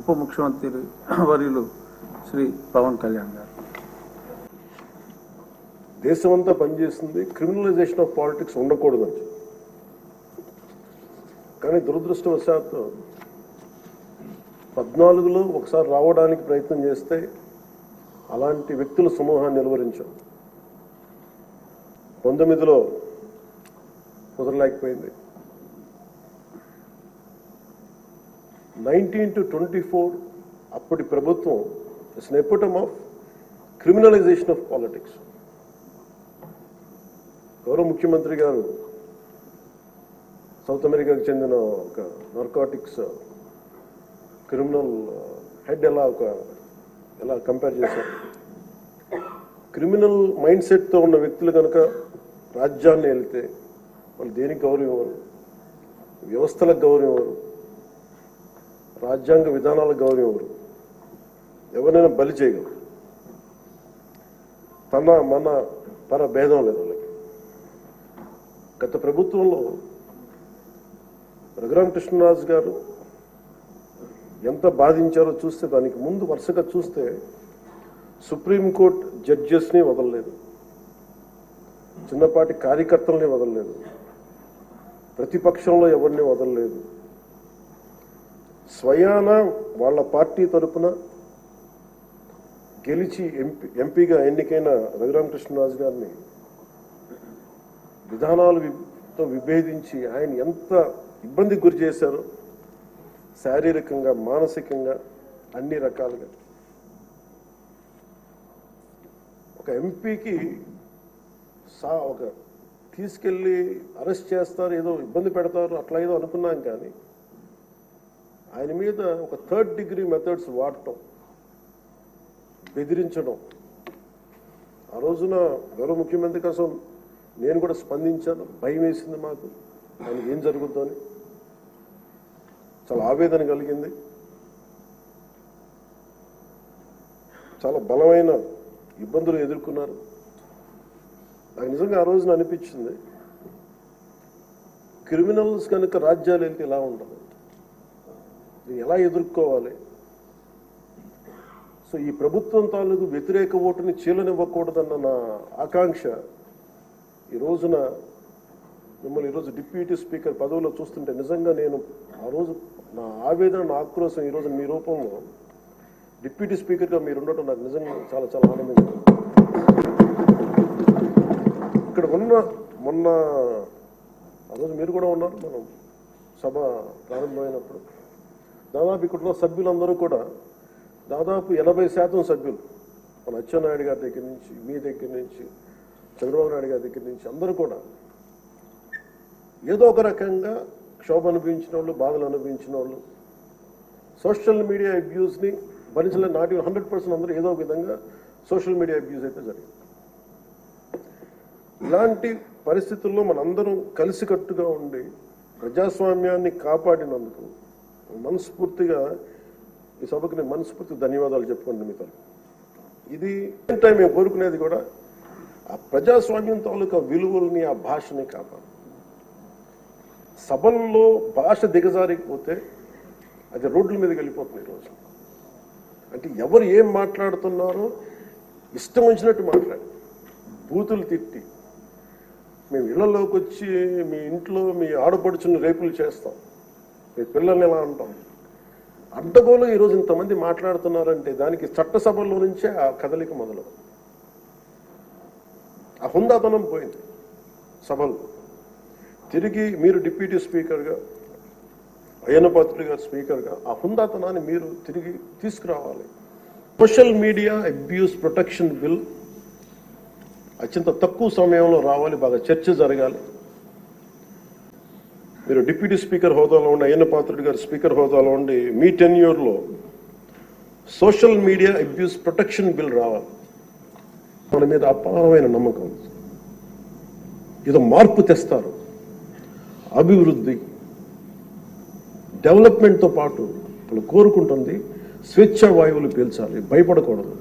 ఉప ముఖ్యమంత్రి వర్యులు శ్రీ పవన్ కళ్యాణ్ గారు. దేశమంతా పనిచేస్తుంది క్రిమినలైజేషన్ ఆఫ్ పాలిటిక్స్ ఉండకూడదని కానీ దురదృష్టవశాత్తు పద్నాలుగులో ఒకసారి రావడానికి ప్రయత్నం చేస్తే అలాంటి వ్యక్తుల సమూహాన్ని నిలువరించాం. పంతొమ్మిదిలో కుదరలేకపోయింది నైన్టీన్ టు ట్వంటీ ఫోర్ అప్పటి ప్రభుత్వం it's nepotism of criminalisation of politics గౌరవ ముఖ్యమంత్రి గారు సౌత్ అమెరికాకు చెందిన ఒక నార్కాటిక్స్ క్రిమినల్ హెడ్ ఎలా ఒక ఎలా కంపేర్ చేశారు? క్రిమినల్ మైండ్ సెట్తో ఉన్న వ్యక్తులు కనుక రాజ్యాన్ని వెళితే వాళ్ళు దేనికి గౌరవం ఇవ్వరు? వ్యవస్థలకు గౌరవం రాజ్యాంగ విధానాలకు గౌరవం ఇవ్వరు ఎవరైనా బలి చేయగలరు తన మన పర భేదం లేదు వాళ్ళకి. గత ప్రభుత్వంలో రఘురామ కృష్ణరాజు గారు ఎంత బాధించారో చూస్తే దానికి ముందు వరుసగా చూస్తే సుప్రీంకోర్టు జడ్జెస్ని వదలలేదు. చిన్నపాటి కార్యకర్తల్ని వదలలేదు. ప్రతిపక్షంలో ఎవరిని వదలలేదు. స్వయాన వాళ్ళ పార్టీ తరపున గెలిచి ఎంపీ ఎంపీగా ఎన్నికైన రఘురామకృష్ణరాజు గారిని విధానాలు తో విభేదించి ఆయన ఎంత ఇబ్బందికి గురి చేశారో శారీరకంగా మానసికంగా అన్ని రకాలుగా. ఒక ఎంపీకి సా ఒక తీసుకెళ్ళి అరెస్ట్ చేస్తారు ఏదో ఇబ్బంది పెడతారు అట్లా ఏదో అనుకున్నాం కానీ ఆయన మీద ఒక థర్డ్ డిగ్రీ మెథడ్స్ వాడటం బెదిరించడం. ఆ రోజున గౌరవ ముఖ్యమంత్రి కోసం నేను కూడా స్పందించాను. భయం వేసింది మాకు. ఆయనకి ఏం జరుగుద్దో చాలా ఆవేదన కలిగింది. చాలా బలమైన ఇబ్బందులు ఎదుర్కొన్నారు. నాకు నిజంగా ఆ రోజున అనిపించింది క్రిమినల్స్ కనుక రాజ్యాలు వెళ్తే ఎలా ఉండదు? ఎలా ఎదుర్కోవాలి? సో ఈ ప్రభుత్వం తాలూకు వ్యతిరేక ఓటుని చీలనివ్వకూడదన్న నా ఆకాంక్ష. ఈ రోజున మిమ్మల్ని ఈరోజు డిప్యూటీ స్పీకర్ పదవిలో చూస్తుంటే నిజంగా నేను ఆ రోజు నా ఆవేదన నా ఆక్రోశం ఈ మీ రూపంలో డిప్యూటీ స్పీకర్గా మీరు ఉండటం నాకు నిజంగా చాలా చాలా ఆనందంగా ఇక్కడ ఉన్న మొన్న ఆ రోజు మీరు కూడా ఉన్నారు మనం సభ ప్రారంభమైనప్పుడు. దాదాపు ఇక్కడలో సభ్యులందరూ కూడా దాదాపు ఎనభై శాతం సభ్యులు మన అచ్చెన్నాయుడు గారి దగ్గర నుంచి మీ దగ్గర నుంచి చంద్రబాబు నాయుడు గారి దగ్గర నుంచి అందరూ కూడా ఏదో ఒక రకంగా క్షోభ అనుభవించిన వాళ్ళు బాధలు అనుభవించిన వాళ్ళు సోషల్ మీడియా అబ్యూస్ని భరించలేని నాటి హండ్రెడ్ పర్సెంట్ అందరూ ఏదో ఒక విధంగా సోషల్ మీడియా అబ్యూస్ అయితే జరిగింది. ఇలాంటి పరిస్థితుల్లో మనందరం కలిసికట్టుగా ఉండి ప్రజాస్వామ్యాన్ని కాపాడినందుకు మనస్ఫూర్తిగా ఈ సభకు నేను మనస్ఫూర్తి ధన్యవాదాలు చెప్పుకోండి మీతో. ఇది టైం మేము కోరుకునేది కూడా ఆ ప్రజాస్వామ్యం తాలూకా విలువల్ని ఆ భాషని కాపాడు. సభల్లో భాష దిగజారిపోతే అది రోడ్ల మీదకి వెళ్ళిపోతుంది ఈరోజు. అంటే ఎవరు ఏం మాట్లాడుతున్నారో ఇష్టం వచ్చినట్టు మాట్లాడి. బూతులు తిట్టి మేము ఇళ్ళలోకి వచ్చి మీ ఇంట్లో మీ ఆడపడుచుని రేపులు చేస్తాం. పిల్లల్ని ఎలా అంటాం? అడ్డగోలు ఈరోజు ఇంతమంది మాట్లాడుతున్నారంటే దానికి చట్టసభల్లో నుంచే ఆ కదలిక మొదలు ఆ హుందాతనం పోయింది సభలు. తిరిగి మీరు డిప్యూటీ స్పీకర్గా అయ్యనపాత్రుడు గారు స్పీకర్గా ఆ హుందాతనాన్ని మీరు తిరిగి తీసుకురావాలి. Social media abuse protection bill అత్యంత తక్కువ సమయంలో రావాలి బాగా చర్చ జరగాలి. మీరు డిప్యూటీ స్పీకర్ హోదాలో ఉండి అయ్యన్న పాత్రుడు గారు స్పీకర్ హోదాలో ఉండి మీ టెన్యూర్లో social media abuse protection bill రావాలి. మన మీద అపారమైన నమ్మకం ఏదో మార్పు తెస్తారు. అభివృద్ధి డెవలప్మెంట్తో పాటు వాళ్ళు కోరుకుంటుంది స్వేచ్ఛ వాయువులు పీల్చాలి భయపడకూడదు.